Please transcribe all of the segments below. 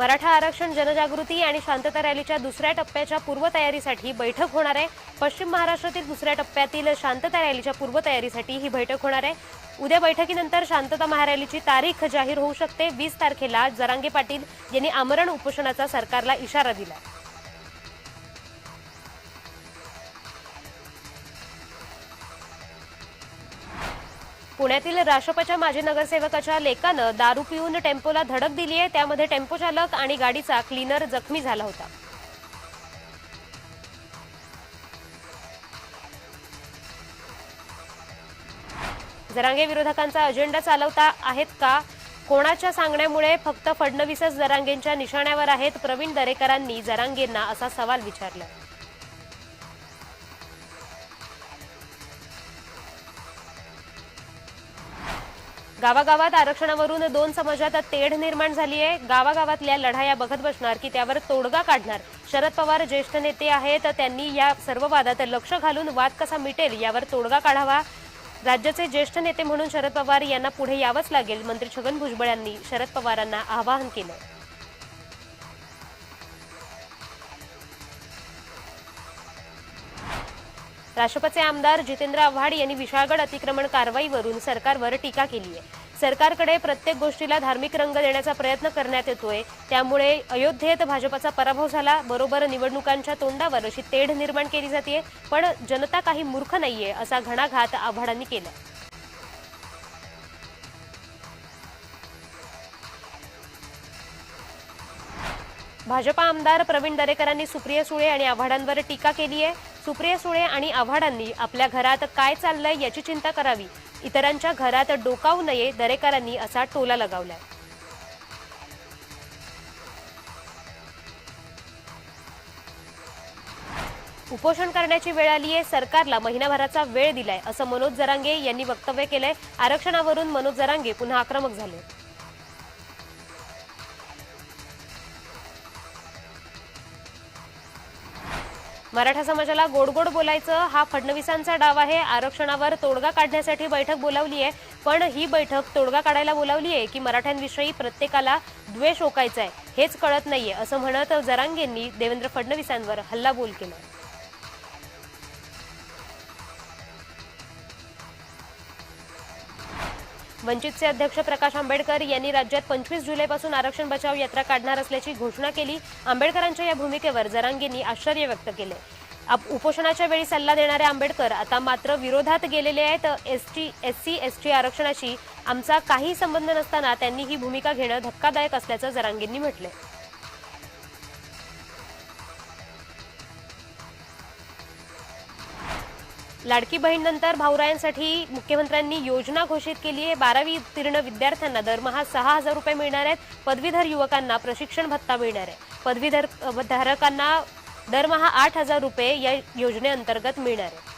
मराठा आरक्षण जनजागृती आणि शांतता रॅलीच्या दुसऱ्या टप्प्याच्या पूर्वतयारीसाठी बैठक होणार आहे. पश्चिम महाराष्ट्रातील दुसऱ्या टप्प्यातील शांतता रॅलीच्या पूर्वतयारीसाठी ही बैठक होणार आहे. उद्या बैठकीनंतर शांतता महारॅलीची तारीख जाहीर होऊ शकते. वीस तारखेला जरांगे पाटील यांनी आमरण उपोषणाचा सरकारला इशारा दिला पुण्यातील राष्ट्रपच्या माजी नगरसेवकाच्या लेकानं दारू पिऊन टेम्पोला धडक दिली आहे. त्यामध्ये टेम्पो चालक आणि गाडीचा क्लीनर जखमी झाला होता. जरांगे विरोधकांचा अजेंडा चालवता आहेत का? कोणाच्या सांगण्यामुळे फक्त फडणवीसच जरांगेंच्या निशाण्यावर आहेत? प्रवीण दरेकरांनी जरांगेंना असा सवाल विचारला. गावागावात आरक्षणावरून दोन समाजात तेढ निर्माण झाली आहे. गावागावातल्या लढाया बघत बसणार की त्यावर तोडगा काढणार. शरद पवार ज्येष्ठ नेते आहेत त्यांनी या सर्व वादात लक्ष घालून वाद कसा मिटेल यावर तोडगा काढावा. राज्याचे ज्येष्ठ नेते म्हणून शरद पवार यांना पुढे यावंच लागेल मंत्री छगन भुजबळ यांनी शरद पवारांना आवाहन केलं. राष्ट्रपचे आमदार जितेंद्र आव्हाड यांनी विशाळगड अतिक्रमण कारवाईवरून सरकारवर टीका केली आहे. सरकारकडे प्रत्येक गोष्टीला धार्मिक रंग देण्याचा प्रयत्न करण्यात येतोय. त्यामुळे अयोध्येत भाजपचा पराभव झाला. बरोबर निवडणुकांच्या तोंडावर अशी तेढ निर्माण केली जाते पण जनता काही मूर्ख नाहीये असा घणाघात आव्हाडांनी केला भाजपा आमदार प्रवीण दरेकरांनी सुप्रिया सुळे आणि आव्हाडांवर टीका केली आहे. सुप्रिया सुळे आणि आव्हाडांनी आपल्या घरात काय चाललंय याची चिंता करावी. इतरांच्या घरात डोकावू नये दरेकरांनी असा टोला लगावलाय. उपोषण करण्याची वेळ आली आहे. सरकारला महिनाभराचा वेळ दिलाय असं मनोज जरांगे यांनी वक्तव्य केलंय. आरक्षणावरून मनोज जरांगे पुन्हा आक्रमक झाले. मराठा समाजाला गोड गोड बोलायचं हा फडणवीसांचा डाव आहे. आरक्षणावर तोडगा काढण्यासाठी बैठक बोलावली आहे. पण ही बैठक तोडगा काढायला बोलावली आहे की मराठ्यांविषयी प्रत्येकाला द्वेष ओकायचा आहे हेच कळत नाहीये असं म्हणत जरांगेंनी देवेंद्र फडणवीसांवर हल्लाबोल केला. वंचितचे अध्यक्ष प्रकाश आंबेडकर यांनी राज्यात पंचवीस जुलैपासून आरक्षण बचाव यात्रा काढणार असल्याची घोषणा केली. आंबेडकरांच्या या भूमिकेवर जरांगेंनी आश्चर्य व्यक्त केले. आप- उपोषणाच्या वेळी सल्ला देणारे आंबेडकर आता मात्र विरोधात गेलेले आहेत. S T S C S T आरक्षणाशी आमचा काही संबंध नसताना त्यांनी ही भूमिका घेणं धक्कादायक असल्याचं जरांगेंनी म्हटलंय. लाडकी बहीण नंतर भाऊरायांसाठी मुख्यमंत्र्यांनी योजना घोषित केली आहे. बारावी उत्तीर्ण विद्यार्थ्यांना दरमहा सहा हजार रुपये मिळणार आहेत. पदवीधर युवकांना प्रशिक्षण भत्ता मिळणार आहे. पदवीधर धारकांना दरमहा आठ हजार रुपये या योजनेअंतर्गत मिळणार आहे.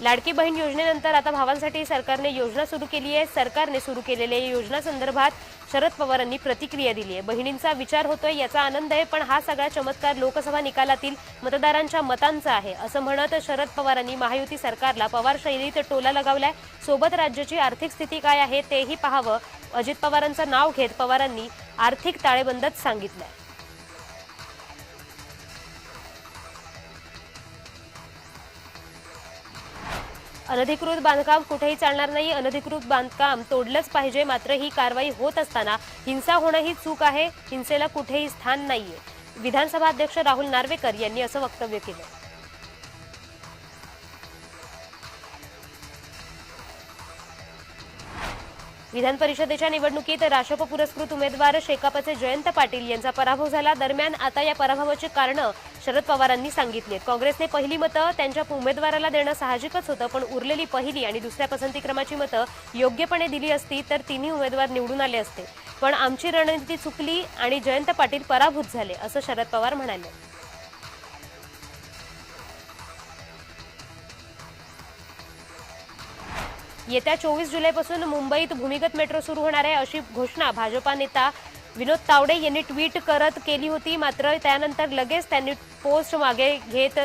लाडकी बहीण योजनेनंतर आता भावांसाठी सरकारने योजना सुरू केली आहे. सरकारने सुरू केलेल्या या योजनासंदर्भात शरद पवारांनी प्रतिक्रिया दिली आहे. बहिणींचा विचार होतोय याचा आनंद आहे पण हा सगळा चमत्कार लोकसभा निकालातील मतदारांच्या मतांचा आहे. असं म्हणत शरद पवारांनी महायुती सरकारला पवार शैलीत टोला लगावलाय. सोबत राज्याची आर्थिक स्थिती काय आहे तेही पाहावं. अजित पवारांचं नाव घेत पवारांनी आर्थिक ताळेबंदच सांगितलंय. अनधिकृत बांधकाम कुठेही चालणार नाही. अनधिकृत बांधकाम तोडलंच पाहिजे. मात्र ही कारवाई होत असताना हिंसा होणं ही चूक आहे. हिंसेला कुठेही स्थान नाहीये. विधानसभा अध्यक्ष राहुल नार्वेकर यांनी असं वक्तव्य केलं. विधान परिषदेच्या निवडणुकीत राष्ट्रप पुरस्कृत उमेदवार शेकापचे जयंत पाटील यांचा पराभव झाला. दरम्यान आता या पराभवाची कारणं शरद पवारांनी सांगितले काँग्रेसने पहिली मतं त्यांच्या उमेदवाराला देणं साहजिकच होतं पण उरलेली पहिली आणि दुसऱ्या पसंतीक्रमाची मतं योग्यपणे दिली असती तर तिन्ही उमेदवार निवडून आले असते. पण आमची रणनीती चुकली आणि जयंत पाटील पराभूत झाले असं शरद पवार म्हणाले. येत्या चोवीस जुलैपासून मुंबईत भूमिगत मेट्रो सुरू होणार आहे अशी घोषणा भाजपा नेता विनोद तावडे यांनी ट्विट करत केली होती. मात्र त्यानंतर लगेच त्यांनी पोस्ट मागे घेत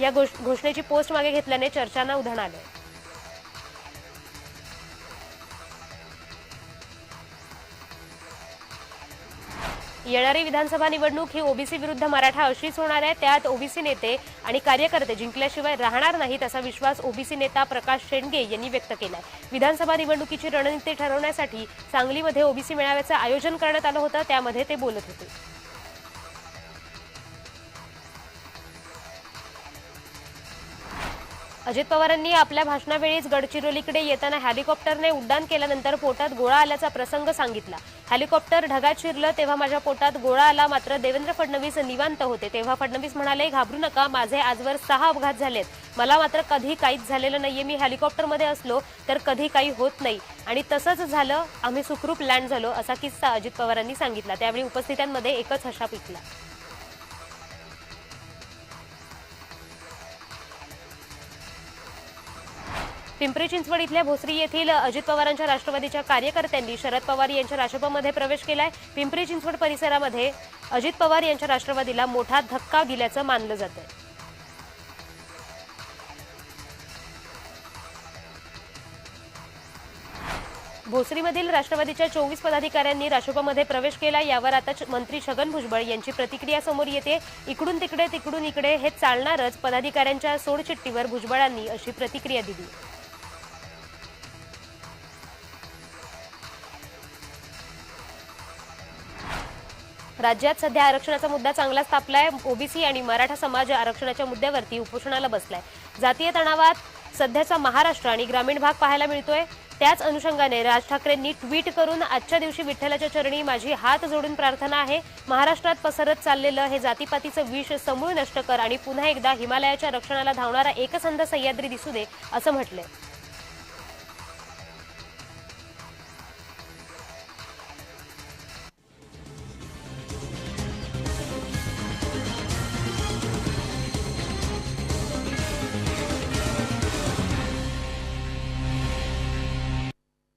या घोष- घोषणेची पोस्ट मागे घेतल्याने चर्चांना उधाण आले. येणारी विधानसभा निवडणूक ही ओबीसी विरुद्ध मराठा अशीच होणार आहे. त्यात ओबीसी नेते आणि कार्यकर्ते जिंकल्याशिवाय राहणार नाहीत असा विश्वास ओबीसी नेता प्रकाश शेंडगे यांनी व्यक्त केला आहे विधानसभा निवडणुकीची रणनीती ठरवण्यासाठी सांगलीमध्ये ओबीसी मेळाव्याचं आयोजन करण्यात आलं होतं. त्यामध्ये ते बोलत होते. अजित पवारांनी आपल्या भाषणावेळीच गडचिरोलीकडे येताना हेलिकॉप्टरने उड्डाण केल्यानंतर पोटात गोळा आल्याचा प्रसंग सांगितला. हेलिकॉप्टर ढगात शिरलं तेव्हा माझ्या पोटात गोळा आला. मात्र देवेंद्र फडणवीस निवांत होते. तेव्हा फडणवीस म्हणाले घाबरू नका माझे आजवर सहा अपघात झालेत. मला मात्र कधी काहीच झालेलं नाहीये. मी हेलिकॉप्टरमध्ये असलो तर कधी काही होत नाही. आणि तसंच झालं. आम्ही सुखरूप लँड झालो असा किस्सा अजित पवारांनी सांगितला. त्यावेळी उपस्थितांमध्ये एकच हशा पिकला पिंपरी चिंचवड इथल्या भोसरी येथील अजित पवारांच्या राष्ट्रवादीच्या कार्यकर्त्यांनी शरद पवार यांच्या राष्ट्रपमध्ये प्रवेश केलाय. पिंपरी चिंचवड परिसरामध्ये अजित पवार यांच्या राष्ट्रवादीला मोठा धक्का दिल्याचं मानलं जात भोसरीमधील राष्ट्रवादीच्या चोवीस पदाधिकाऱ्यांनी राष्ट्रपमध्ये प्रवेश केला. यावर आता मंत्री छगन भुजबळ यांची प्रतिक्रिया समोर येते. इकडून तिकडे तिकडून इकडे हे चालणारच. पदाधिकाऱ्यांच्या सोडचिठ्ठीवर भुजबळांनी अशी प्रतिक्रिया दिली. राज्यात सध्या आरक्षणाचा मुद्दा चांगलाच तापलाय. ओबीसी आणि मराठा समाज आरक्षणाच्या मुद्द्यावरती उपोषणाला बसलाय. जातीय तणावात सध्याचा महाराष्ट्र आणि ग्रामीण भाग पाहायला मिळतोय. त्याच अनुषंगाने राज ठाकरेंनी ट्विट करून आजच्या दिवशी विठ्ठलाच्या चरणी माझी हात जोडून प्रार्थना आहे. महाराष्ट्रात पसरत चाललेलं हे जातीपातीचं विष समूळ नष्ट कर आणि पुन्हा एकदा हिमालयाच्या रक्षणाला धावणारा एकसंध सह्याद्री दिसू दे असं म्हटलंय.